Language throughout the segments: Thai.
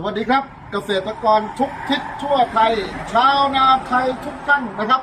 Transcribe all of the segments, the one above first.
สวัสดีครับ เกษตรกรทุกทิศทั่วไทย ชาวนาไทยทุกท่านนะครับ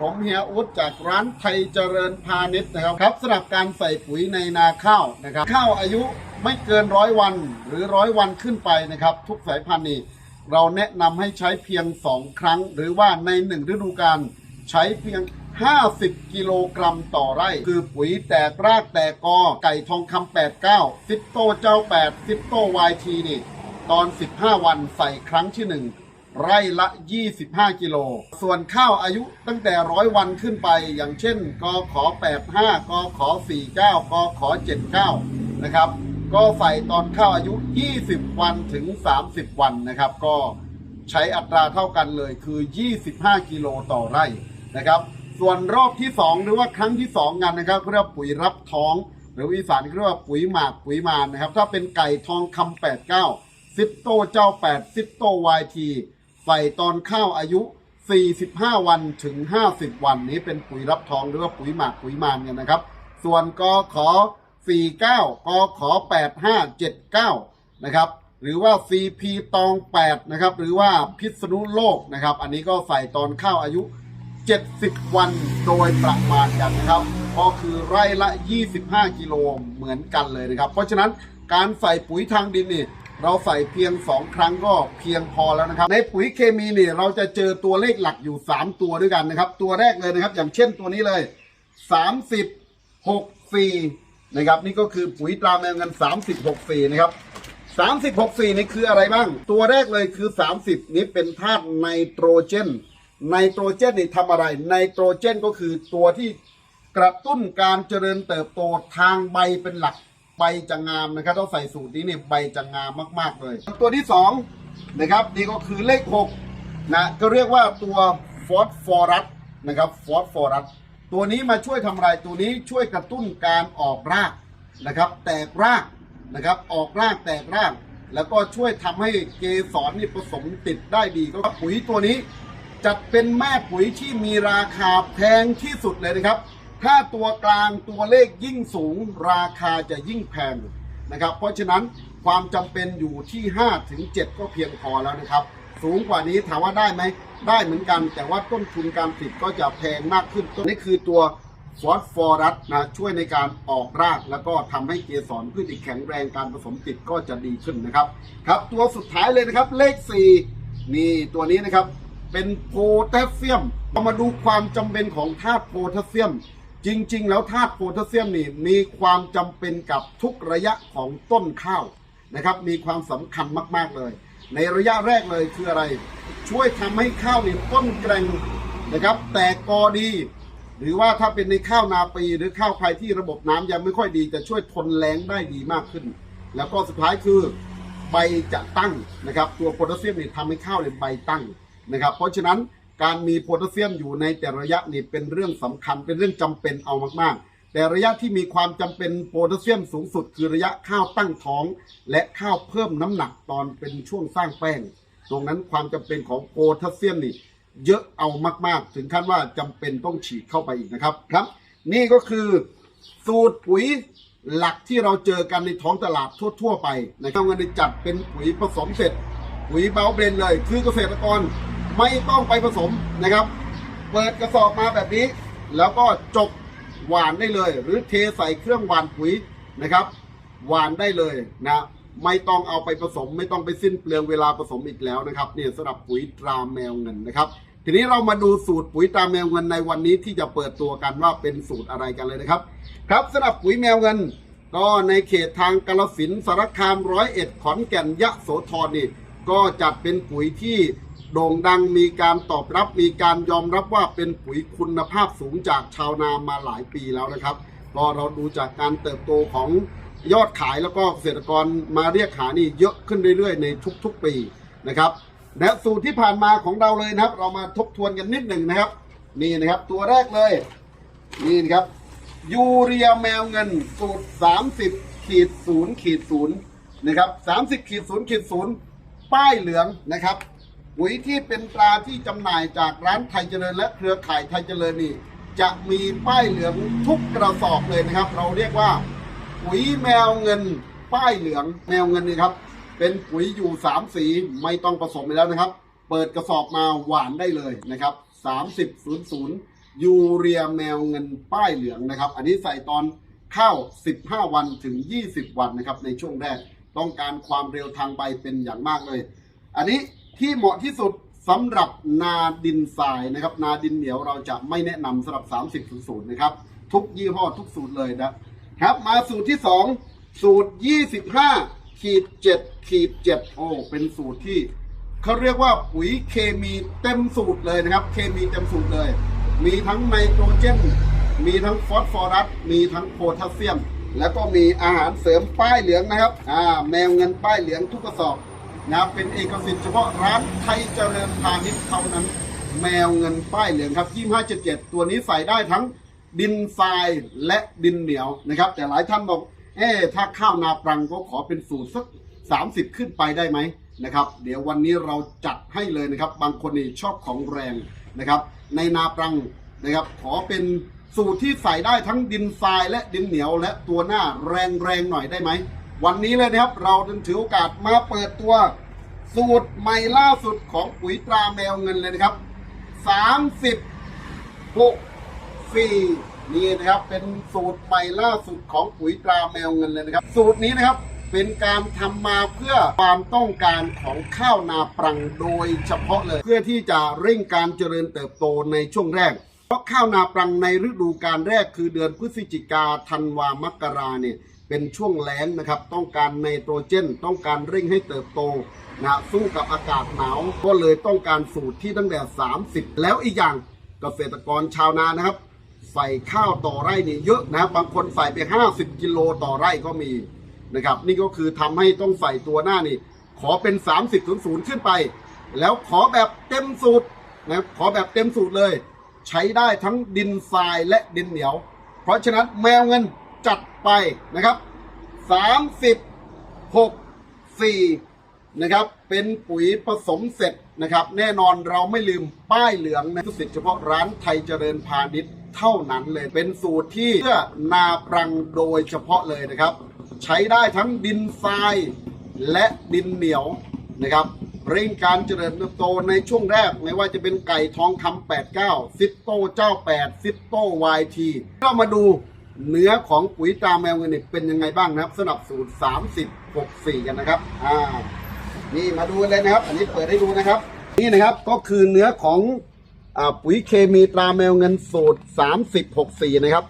ผมเฮียอุดจากร้านไทยเจริญพาณิชย์นะครับครับสำหรับการใส่ปุ๋ยในนาข้าวนะครับ ข้าวอายุไม่เกินร้อยวันหรือร้อยวันขึ้นไปนะครับ ทุกสายพันธุ์นี่เราแนะนำให้ใช้เพียง 2 ครั้ง หรือว่าในหนึ่งฤดูกาลใช้เพียง 50 กิโลกรัมต่อไร่ คือปุ๋ยแตกรากแตกกอ ไก่ทองคำ89ซิปโตเจ้า8ซิปโตวายทีนี่ ตอน 15 วันใส่ครั้งที่ 1 ไร่ละ 25 กิโล ส่วนข้าวอายุตั้งแต่ร้อยวันขึ้นไป อย่างเช่นกอขอ 85กอขอ 49กอขอ 79 นะครับ ก็ใส่ตอนข้าวอายุ 20 วันถึง 30 วันนะครับ ก็ใช้อัตราเท่ากันเลยคือ 25 กิโลต่อไร่นะครับส่วนรอบที่ 2 หรือว่าครั้งที่ 2 กันนะครับเรียกว่าปุ๋ยรับท้อง หรืออีสานเรียกว่าปุ๋ยหมากปุ๋ยมานนะครับ ถ้าเป็นไก่ทองคำ89 ซิปโตเจ้า 8 ซิปโตวายทีใส่ตอนข้าวอายุ 45 วันถึง 50 วันนี้เป็นปุ๋ยรับทองหรือว่าปุ๋ยหมากปุ๋ยมานกันนะครับ ส่วนกขอ 49กขอ 8579 นะครับ หรือว่า CP ตอง 8 นะครับ หรือว่าพิษณุโลกนะครับ อันนี้ก็ใส่ตอนข้าวอายุ 70 วันโดยประมาณกันนะครับก็คือไร่ละ 25 กิโลเหมือนกันเลยนะครับ เพราะฉะนั้นการใส่ปุ๋ยทางดินนี่ เราใส่เพียง 2 ครั้งก็เพียงพอแล้วนะครับ ในปุ๋ยเคมีนี่เราจะเจอตัวเลขหลักอยู่ 3 ตัวด้วยกันนะครับ ตัวแรกเลยนะครับ อย่างเช่นตัวนี้เลย 30 64นะครับ นี่ก็คือปุ๋ยตราแมวเงิน 30 64นะครับ30 64นี่คืออะไรบ้าง ตัวแรกเลยคือ 30 นี้เป็นธาตุไนโตรเจนไนโตรเจนนี่ทำอะไรไนโตรเจนก็คือตัวที่กระตุ้นการเจริญเติบโตทางใบเป็นหลัก ใบจะงามนะครับต้องใส่สูตรนี้เนี่ยใบจะงามมาก ๆ เลย ตัวที่2นะครับนี่ก็คือเลข6นะก็เรียกว่าตัวฟอสฟอรัสนะครับฟอสฟอรัสตัวนี้มาช่วยทำอะไรตัวนี้ช่วยกระตุ้นการออกรากนะครับ แตกรากนะครับออกรากแตกราก แล้วก็ช่วยทำให้เกสรนี่ผสมติดได้ดีก็ปุ๋ยตัวนี้จัดเป็นแม่ปุ๋ยที่มีราคาแพงที่สุดเลยนะครับ ถ้าตัวกลางตัวเลขยิ่งสูงราคาจะยิ่งแพงนะครับ เพราะฉะนั้นความจำเป็นอยู่ที่ 5 ถึง 7 ก็เพียงพอแล้วนะครับ สูงกว่านี้ถามว่าได้ไหม ได้เหมือนกัน แต่ว่าต้นทุนการผลิตก็จะแพงมากขึ้นตัวนี้คือตัวฟอสฟอรัสนะช่วยในการออกราก แล้วก็ทำให้เกสรพืชที่แข็งแรงการผสมติดก็จะดีขึ้นนะครับ ครับตัวสุดท้ายเลยนะครับเลข 4 นี่ตัวนี้นะครับเป็นโพแทสเซียมเรามาดูความจำเป็นของธาตุโพแทสเซียม จริง ๆ แล้วธาตุโพแทสเซียมนี่มีความจำเป็นกับทุกระยะของต้นข้าวนะครับ มีความสำคัญมาก ๆเลย ในระยะแรกเลยคืออะไร ช่วยทำให้ข้าวนี่ต้นแกร่งนะครับ แตกกอดี หรือว่าถ้าเป็นในข้าวนาปีหรือข้าวไผ่ที่ระบบน้ำยังไม่ค่อยดี จะช่วยทนแรงได้ดีมากขึ้น แล้วก็สุดท้ายคือใบจะตั้งนะครับ ตัวโพแทสเซียมนี่ทำให้ข้าวเนี่ยใบตั้งนะครับ เพราะฉะนั้น การมีโพแทสเซียมอยู่ในแต่ระยะนี่เป็นเรื่องสำคัญเป็นเรื่องจำเป็นเอามากๆ แต่ระยะที่มีความจำเป็นโพแทสเซียมสูงสุด คือระยะข้าวตั้งท้อง และข้าวเพิ่มน้ำหนักตอนเป็นช่วงสร้างแป้ง ตรงนั้นความจำเป็นของโพแทสเซียมนี่เยอะเอามากๆ ถึงขั้นว่าจำเป็นต้องฉีดเข้าไปอีกนะครับครับ นี่ก็คือสูตรปุ๋ยหลักที่เราเจอกันในท้องตลาดทั่ว ๆ ไปนะครับเงินจัดเป็นปุ๋ยผสมเสร็จปุ๋ยเบาเบรนเลย คือเกษตรกร ไม่ต้องไปผสมนะครับ เปิดกระสอบมาแบบนี้ แล้วก็จบหวานได้เลย หรือเทใส่เครื่องหวานปุ๋ยนะครับ หวานได้เลยนะไม่ต้องเอาไปผสม ไม่ต้องไปสิ้นเปลืองเวลาผสมอีกแล้วนะครับเนี่ยสำหรับปุ๋ยตราแมวเงินนะครับ ทีนี้เรามาดูสูตรปุ๋ยตราแมวเงินในวันนี้ที่จะเปิดตัวกันว่าเป็นสูตรอะไรกันเลยนะครับ ครับสำหรับปุ๋ยแมวเงิน ก็ในเขตทางกาลสินสารคามร้อยเอ็ดขอนแก่นยะโสธรนี่ก็จัดเป็นปุ๋ยที่ โด่งดังมีการตอบรับมีการยอมรับว่าเป็นปุ๋ยคุณภาพสูงจากชาวนามาหลายปีแล้วนะครับก็เราดูจากการเติบโตของยอดขายแล้วก็เกษตรกรมาเรียกหานี่เยอะขึ้นเรื่อยๆ ในทุกๆปีนะครับและสูตรที่ผ่านมาของเราเลยนะครับ เรามาทบทวนกันนิดหนึ่งนะครับ นี่นะครับตัวแรกเลยนี่นะครับยูเรียแมวเงินสูตร 30ขีดศูนย์ขีดศูนย์นะครับ30ขีดศูนย์ขีดศูนย์ป้ายเหลืองนะครับ ปุ๋ยที่เป็นตราที่จำหน่ายจากร้านไทยเจริญ และเครือข่ายไทยเจริญนี่จะมีป้ายเหลืองทุกกระสอบเลยนะครับ เราเรียกว่าปุ๋ยแมวเงิน ป้ายเหลืองแมวเงินนี่ครับ เป็นปุ๋ยอยู่สามสีไม่ต้องผสมไปแล้วนะครับ เปิดกระสอบมาหวานได้เลยนะครับ 30 00 ยูเรียแมวเงินป้ายเหลืองนะครับ อันนี้ใส่ตอนเข้า 15 วันถึง 20 วันนะครับในช่วงแรกต้องการความเร็วทางใบเป็นอย่างมากเลย อันนี้ ที่เหมาะที่สุดสำหรับนาดินทรายนะครับ นาดินเหนียวเราจะไม่แนะนำสำหรับ 30-0นะครับ ทุกยี่ห้อทุกสูตรเลยนะครับ มาสูตรที่ 2 สูตร 25ขีด7ขีด7โอ้เป็นสูตรที่เขาเรียกว่าปุ๋ยเคมีเต็มสูตรเลยนะครับ เคมีเต็มสูตรเลย มีทั้งไนโตรเจน มีทั้งฟอสฟอรัส มีทั้งโพแทสเซียม แล้วก็มีอาหารเสริมป้ายเหลืองนะครับ อ่า แมวเงินป้ายเหลืองทุกกระสอบ นะครับเป็นเอกสิทธิ์เฉพาะร้านไทยเจริญพาณิชย์เท่านั้น แมวเงินป้ายเหลืองครับ2577 ตัวนี้ใส่ได้ทั้งดินทรายและดินเหนียวนะครับ แต่หลายท่านบอกเอ๊ถ้าข้าวนาปรังก็ขอเป็นสูตรสัก 30 ขึ้นไปได้ไหมนะครับ เดี๋ยววันนี้เราจัดให้เลยนะครับ บางคนนี่ชอบของแรงนะครับ ในนาปรังนะครับ ขอเป็นสูตรที่ใส่ได้ทั้งดินทรายและดินเหนียวและตัวหน้าแรงๆหน่อยได้ไหม วันนี้เลยนะครับเราจึงถือโอกาสมาเปิดตัว สูตรใหม่ล่าสุดของปุ๋ยตราแมวเงินเลยนะครับ36 4นี่นะครับเป็นสูตรใหม่ล่าสุดของปุ๋ยตราแมวเงินเลยนะครับ สูตรนี้นะครับเป็นการทำมาเพื่อความต้องการของข้าวนาปรังโดยเฉพาะเลย เพื่อที่จะเร่งการเจริญเติบโตในช่วงแรก เพราะข้าวนาปรังในฤดูการแรกคือเดือนพฤศจิกาธันวามกราเนี่ย เป็นช่วงแล้งนะครับ ต้องการไนโตรเจน ต้องการเร่งให้เติบโตนะสู้กับอากาศหนาว ก็เลยต้องการสูตรที่ตั้งแต่ 30 แล้วอีกอย่างเกษตรกรชาวนานะครับ ใส่ข้าวต่อไร่นี่เยอะนะบางคนใส่ไป 50 กิโลต่อไร่ก็มีนะครับ นี่ก็คือทำให้ต้องใส่ตัวหน้านี่ ขอเป็น30 0 0ขึ้นไป แล้วขอแบบเต็มสูตรนะขอแบบเต็มสูตรเลย ใช้ได้ทั้งดินทรายและดินเหนียว เพราะฉะนั้นแมวเงิน จัดไปนะครับ36 4นะครับ เป็นปุ๋ยผสมเสร็จนะครับ แน่นอนเราไม่ลืมป้ายเหลืองนะทุกสิทธิ์เฉพาะร้านไทยเจริญพาณิชย์เท่านั้นเลย เป็นสูตรที่เพื่อนาปรังโดยเฉพาะเลยนะครับ ใช้ได้ทั้งดินทรายและดินเหนียวนะครับเร่งการเจริญเติบโตในช่วงแรกไม่ว่าจะเป็นไก่ทองคำ89 ซิปโตเจ้า 8 ซิปโต YT ก็มาดู เนื้อของปุ๋ยตาแมวเงินเป็นยังไงบ้างนะครับสำหรับสูตร30 64กันนะครับอ่านี่มาดูเลยนะครับ อันนี้เปิดให้ดูนะครับ นี่นะครับก็คือเนื้อของอปุ๋ยเคมีตราแมวเงินสูตร3064นะครับ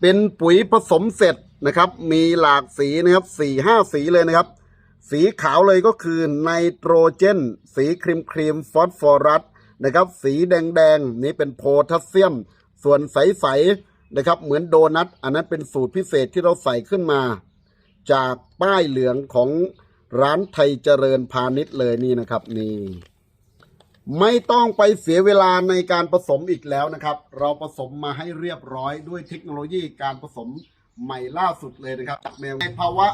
เป็นปุ๋ยผสมเสร็จนะครับ มีหลากสีนะครับสี่ห้าสีเลยนะครับ สีขาวเลยก็คือไนโตรเจน สีครีมครีมฟอสฟอรัสนะครับ สีแดงแดงนี่เป็นโพแทสเซียม ส่วนใสๆ นะครับ เหมือนโดนัทอันนั้นเป็นสูตรพิเศษที่เราใส่ขึ้นมา จากป้ายเหลืองของร้านไทยเจริญพาณิชย์เลยนี่นะครับนี่ไม่ต้องไปเสียเวลาในการผสมอีกแล้วนะครับ เราผสมมาให้เรียบร้อยด้วยเทคโนโลยีการผสมใหม่ล่าสุดเลยนะครับจากแมวในภาวะ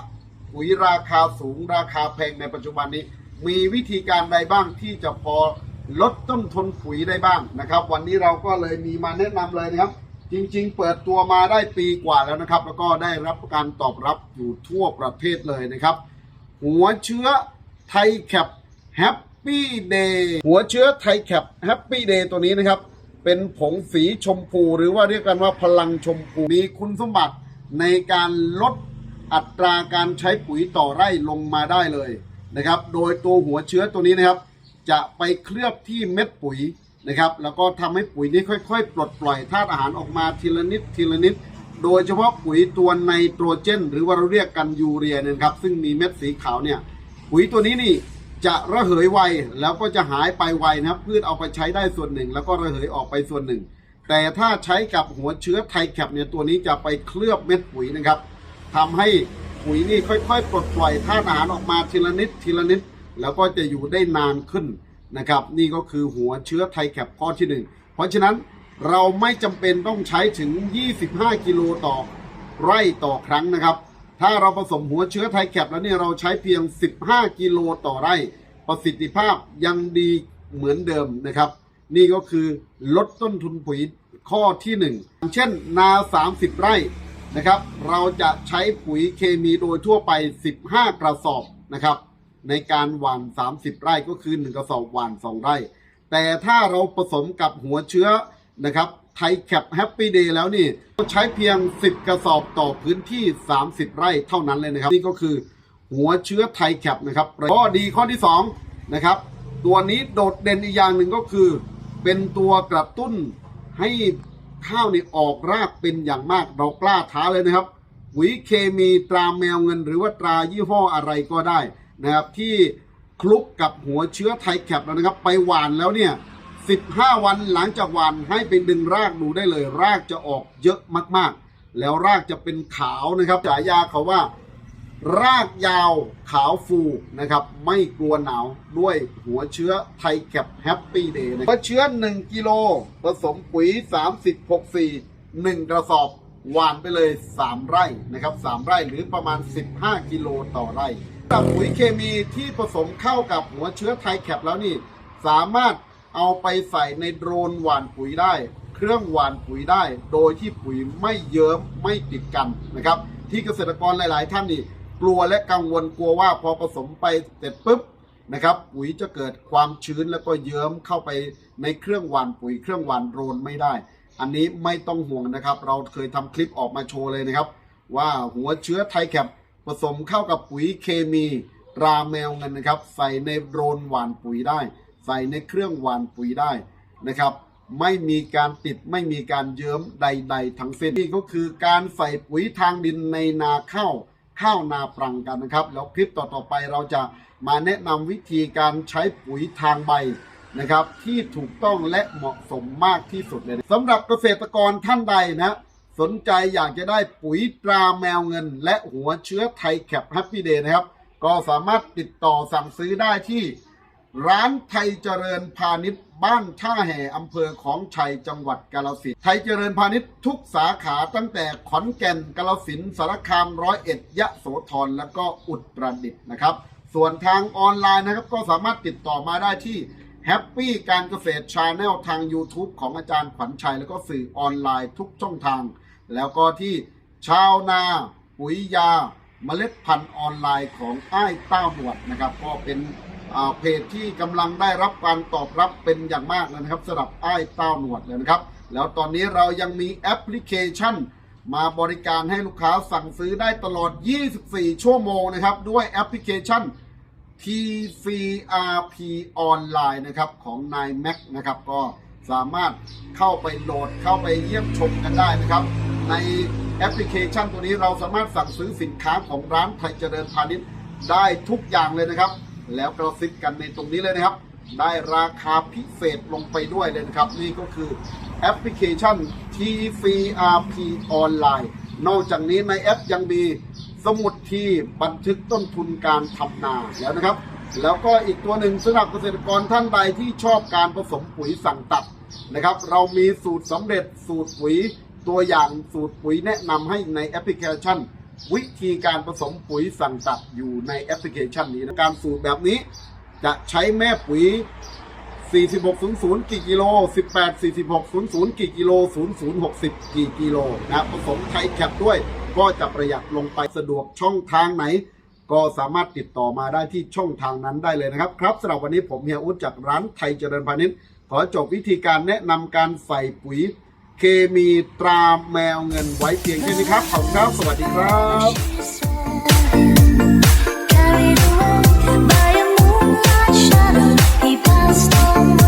ปุ๋ยราคาสูงราคาแพงในปัจจุบันนี้ มีวิธีการใดบ้างที่จะพอลดต้นทุนปุ๋ยได้บ้างนะครับ วันนี้เราก็เลยมีมาแนะนำเลยนะครับ จริงๆ เปิดตัวมาได้ปีกว่าแล้วนะครับ แล้วก็ได้รับการตอบรับอยู่ทั่วประเทศเลยนะครับ หัวเชื้อไทยแคปแฮปปี้เดย์หัวเชื้อไทยแคปแฮปปี้เดย์ตัวนี้นะครับ เป็นผงสีชมพูหรือว่าเรียกกันว่าพลังชมพูมีคุณสมบัติในการลดอัตราการใช้ปุ๋ยต่อไร่ลงมาได้เลยนะครับ โดยตัวหัวเชื้อตัวนี้นะครับ จะไปเคลือบที่เม็ดปุ๋ย นะครับ แล้วก็ทำให้ปุ๋ยนี้ค่อยๆ ปลดปล่อยธาตุอาหารออกมาทีละนิดทีละนิด โดยเฉพาะปุ๋ยตัวไนโตรเจน หรือว่าเราเรียกกันยูเรียเนะครับ ซึ่งมีเม็ดสีขาวเนี่ยปุ๋ยตัวนี้นี่จะระเหยไวแล้วก็จะหายไปไวนะครับ พืชเอาไปใช้ได้ส่วนหนึ่ง แล้วก็ระเหยออกไปส่วนหนึ่ง แต่ถ้าใช้กับหัวเชื้อไทแคปเนี่ยตัวนี้จะไปเคลือบเม็ดปุ๋ยนะครับทำให้ปุ๋ยนี่ค่อยๆ ปลดปล่อยธาตุอาหารออกมาทีละนิดทีละนิด แล้วก็จะอยู่ได้นานขึ้น นะครับ นี่ก็คือหัวเชื้อไทแคปข้อที่หนึ่งเพราะฉะนั้นเราไม่จำเป็นต้องใช้ถึง 25 กิโลต่อไร่ต่อครั้งนะครับ ถ้าเราผสมหัวเชื้อไทแคปแล้วเนี่ยเราใช้เพียง 15 กิโลต่อไร่ ประสิทธิภาพยังดีเหมือนเดิมนะครับ นี่ก็คือลดต้นทุนปุ๋ยข้อที่ 1 เช่นนา 30 ไร่นะครับ เราจะใช้ปุ๋ยเคมีโดยทั่วไป 15 กระสอบนะครับ ในการหว่าน 30 ไร่ก็คือ1กระสอบหว่าน 2 ไร่ แต่ถ้าเราผสมกับหัวเชื้อนะครับไทยแคปแฮปปี้เดย์แล้วนี่ใช้เพียง 10 กระสอบต่อพื้นที่ 30 ไร่เท่านั้นเลยนะครับ นี่ก็คือหัวเชื้อไทยแคปนะครับข้อดีข้อที่2นะครับตัวนี้โดดเด่นอีกอย่างหนึ่งก็คือ เป็นตัวกระตุ้นให้ข้าวนี่ออกรากเป็นอย่างมากเรากล้าท้าเลยนะครับปุ๋ยเคมีตราแมวเงิน หรือว่าตรายี่ห้ออะไรก็ได้ นะครับที่คลุกกับหัวเชื้อไทแคปแล้วนะครับ ไปหวานแล้วเนี่ย 15 วันหลังจากหวานให้ไปดึงรากดูได้เลย รากจะออกเยอะมากๆ แล้วรากจะเป็นขาวนะครับฉายาเขาว่า รากยาวขาวฟูนะครับ ไม่กลัวหนาวด้วยหัวเชื้อไทแคปแฮปปี้เดย์หัวเชื้อ 1 กิโลผสมปุ๋ย 30 64 1 กระสอบหวานไปเลย 3 ไร่นะครับ 3 ไร่หรือประมาณ 15 กิโลต่อไร่ สำหรับปุ๋ยเคมีที่ผสมเข้ากับหัวเชื้อไทยแคปแล้วนี่ สามารถเอาไปใส่ในโดรนหว่านปุ๋ยได้ เครื่องหว่านปุ๋ยได้ โดยที่ปุ๋ยไม่เยิ้มไม่ติดกันนะครับ ที่เกษตรกรหลาย ๆ ท่านนี่ กลัวและกังวลกลัวว่าพอผสมไปเสร็จปุ๊บนะครับ ปุ๋ยจะเกิดความชื้นแล้วก็เยิ้มเข้าไปในเครื่องหว่านปุ๋ย เครื่องหว่านโดรนไม่ได้ อันนี้ไม่ต้องห่วงนะครับ เราเคยทำคลิปออกมาโชว์เลยนะครับ ว่าหัวเชื้อไทยแคป สมเข้ากับปุ๋ยเคมีตราแมวเงินนะครับ ใส่ในโดรนหว่านปุ๋ยได้ ใส่ในเครื่องหว่านปุ๋ยได้นะครับ ไม่มีการติดไม่มีการเยิ้มใด ๆ ทั้งสิ้นนี่ก็คือการใส่ปุ๋ยทางดินในนาข้าวข้าวนาปรังกันนะครับ แล้วคลิปต่อๆไปเราจะมาแนะนำวิธีการใช้ปุ๋ยทางใบนะครับ ที่ถูกต้องและเหมาะสมมากที่สุดเลยสำหรับเกษตรกรท่านใดนะ สนใจอยากจะได้ปุ๋ยตราแมวเงิน และหัวเชื้อไทยแคปแฮปปี้เดย์นะครับ ก็สามารถติดต่อสั่งซื้อได้ที่ ร้านไทยเจริญพาณิชย์บ้านท่าแห่อำเภอของชัยจังหวัดกาลสินไทยเจริญพาณิชย์ทุกสาขาตั้งแต่ขอนแก่นกาลสินสารคามร้อยเอ็ดยะโสธรแล้วก็อุตรดิตถ์นะครับ ส่วนทางออนไลน์นะครับก็สามารถติดต่อมาได้ที่ แฮปปี้การเกษตรชาแนลทาง YouTube ของอาจารย์ขวัญชัย แล้วก็สื่อออนไลน์ทุกช่องทาง แล้วก็ที่ชาวนาปุ๋ยยาเมล็ดพันธุ์ออนไลน์ของอ้ายต้าหนวดนะครับ ก็เป็นอ่าเพจที่กำลังได้รับการตอบรับเป็นอย่างมากเลยนะครับสำหรับอ้ายเต้าหนวดเลยนะครับ แล้วตอนนี้เรายังมีแอปพลิเคชัน มาบริการให้ลูกค้าสั่งซื้อได้ตลอด 24 ชั่วโมงนะครับ ด้วยแอปพลิเคชัน TCRP ออนไลน์นะครับของนายแม็กนะครับก็สามารถเข้าไปโหลดเข้าไปเยี่ยมชมกันได้นะครับ ในแอปพลิเคชันตัวนี้เราสามารถสั่งซื้อสินค้าของร้านไทยเจริญพาณิชย์ได้ทุกอย่างเลยนะครับ แล้วกระซิบกันในตรงนี้เลยนะครับ ได้ราคาพิเศษลงไปด้วยเลยนะครับ นี่ก็คือแอปพลิเคชัน TCRP ออนไลน์นอกจากนี้ในแอปยังมี สมุดที่บันทึกต้นทุนการทำนาแล้วนะครับ แล้วก็อีกตัวหนึ่งสำหรับเกษตรกรท่านใดที่ชอบการผสมปุ๋ยสั่งตัดนะครับ เรามีสูตรสำเร็จสูตรปุ๋ยตัวอย่างสูตรปุ๋ยแนะนำให้ในแอปพลิเคชัน วิธีการผสมปุ๋ยสั่งตัดอยู่ในแอปพลิเคชันนี้นะการสูตรแบบนี้จะใช้แม่ปุ๋ย 4600 กี่กิโล 18 4600 กี่กิโล 0060 กี่กิโลนะผสมไทยแคปด้วย ก็จะประหยัดลงไปสะดวกช่องทางไหน ก็สามารถติดต่อมาได้ที่ช่องทางนั้นได้เลยนะครับครับสำหรับวันนี้ผมเฮียอุ้จากร้านไทยเจริญพาณิชย์ขอจบวิธีการแนะนำการใส่ปุ๋ยเคมีตราแมวเงินไว้เพียงแค่นี้ครับขอบคุณครับ สวัสดีครับ stars.